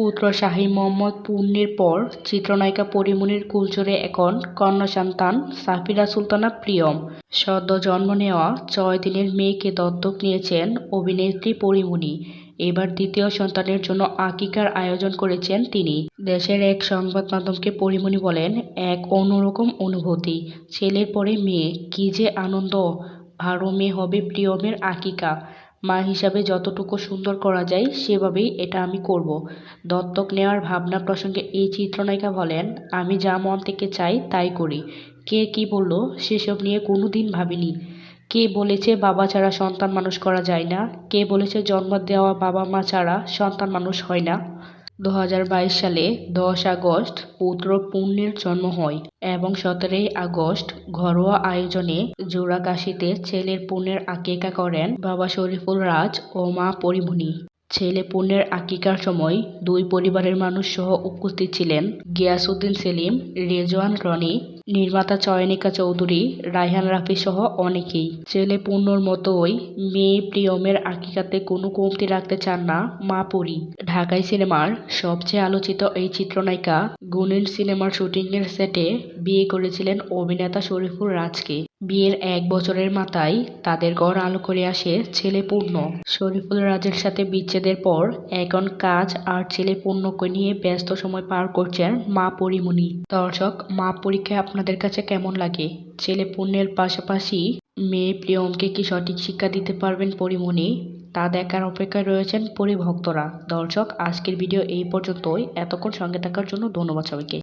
পুত্র শাহী মোহাম্মদ পূর্ণের পর চিত্রনায়িকা পরীমনির কুলচরে এখন কন্যা সন্তান সাফিরা সুলতানা প্রিয়ম। সদ্য জন্ম নেওয়া ছয় দিনের মেয়েকে দত্তক নিয়েছেন অভিনেত্রী পরীমনি। এবার দ্বিতীয় সন্তানের জন্য আকিকার আয়োজন করেছেন তিনি। দেশের এক সংবাদ মাধ্যমকে পরীমনি বলেন, এক অন্যরকম অনুভূতি। ছেলের পরে মেয়ে। কী যে আনন্দ। আরও মেয়ে হবে প্রিয়মের আকিকা। মা হিসাবে যতটুকু সুন্দর করা যায় সেভাবেই এটা আমি করব। দত্তক নেওয়ার ভাবনা প্রসঙ্গে এই চিত্রনায়িকা বলেন, আমি যা মন থেকে চাই তাই করি। কে কি বলল সেসব নিয়ে কোনো দিন ভাবিনি। কে বলেছে বাবা ছাড়া সন্তান মানুষ করা যায় না? কে বলেছে জন্ম দেওয়া বাবা মা ছাড়া সন্তান মানুষ হয় না? দু হাজার বাইশ সালে দশ আগস্ট পুত্র পুণ্যের জন্ম হয় এবং সতেরোই আগস্ট ঘরোয়া আয়োজনে জোড়াকাশিতে ছেলের পুণ্যের আকিকা করেন বাবা শরীফুল রাজ ও মা পরিমণি। ছেলে পুণ্যের আকিকার সময় দুই পরিবারের মানুষ সহ উপস্থিত ছিলেন গিয়াসউদ্দিন সেলিম, রেজওয়ান রনি নির্মাতা চয়নিকা চৌধুরী, রায়হান রাফি সহ অনেকেই। ছেলে পূর্ণর মতোই মেয়ে প্রিয়মের আকিকাতে কোনো কমতি রাখতে চান না মা পুরী। ঢাকাই সিনেমার সবচেয়ে আলোচিত এই চিত্রনায়িকা গুণিন সিনেমার শুটিংয়ের সেটে বিয়ে করেছিলেন অভিনেতা শরীফুল রাজকে। বিয়ের এক বছরের মাথায় তাদের ঘর আলো করে আসে ছেলে পূর্ণ শরীফুল রাজের সাথে বিচ্ছেদের পর এখন কাজ আর ছেলে পূর্ণকে নিয়ে ব্যস্ত সময় পার করছেন মা পরিমণি। দর্শক, মা পরীক্ষা আপনাদের কাছে কেমন লাগে? ছেলে পূর্ণের পাশাপাশি মেয়ে প্রিয়মকে কি সঠিক শিক্ষা দিতে পারবেন পরিমণি? তা দেখার অপেক্ষায় রয়েছেন পরিভক্তরা। দর্শক, আজকের ভিডিও এই পর্যন্তই। এতক্ষণ সঙ্গে থাকার জন্য ধন্যবাদ সবাইকে।